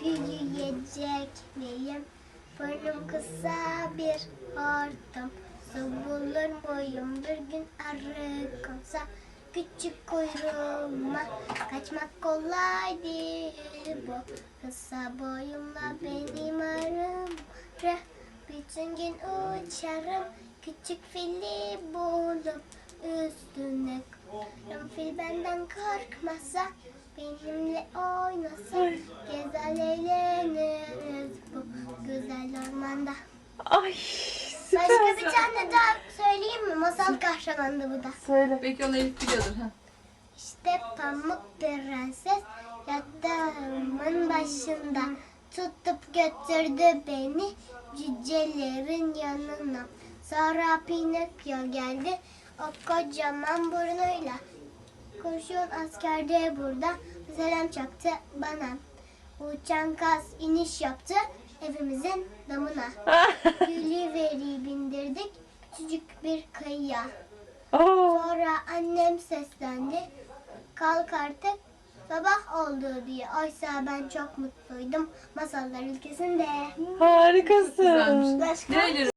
Büyüyecek miyim? Burnum kısa bir hortum. Su bulur muyum bir gün arı konsa? Küçük kuyruğuma kaçmak kolay değil bu. Kısa boyumla benim arım. Reh, Bütün gün uçarım. Küçük fili bulup üstüne koyarım. Fil benden korkmasa benimle oynasa Ay Başka süper. bir tane daha söyleyeyim mi? Masal kahramandı bu da. Söyle. Belki onu Elif biliyordur. Ha. İşte pamuk prenses yatağımın başında tutup götürdü beni cücelerin yanına. Sonra Pinokyo geldi o kocaman burnuyla. Kurşun asker de burada selam çaktı bana. Uçan kas iniş yaptı evimizin damına. Güliveri bindirdik küçücük bir kayaya. Aa, Sonra annem seslendi. Kalk artık sabah oldu diye. Oysa ben çok mutluydum masallar ülkesinde. harikasın. Güzelmiş. Başka? Nereleri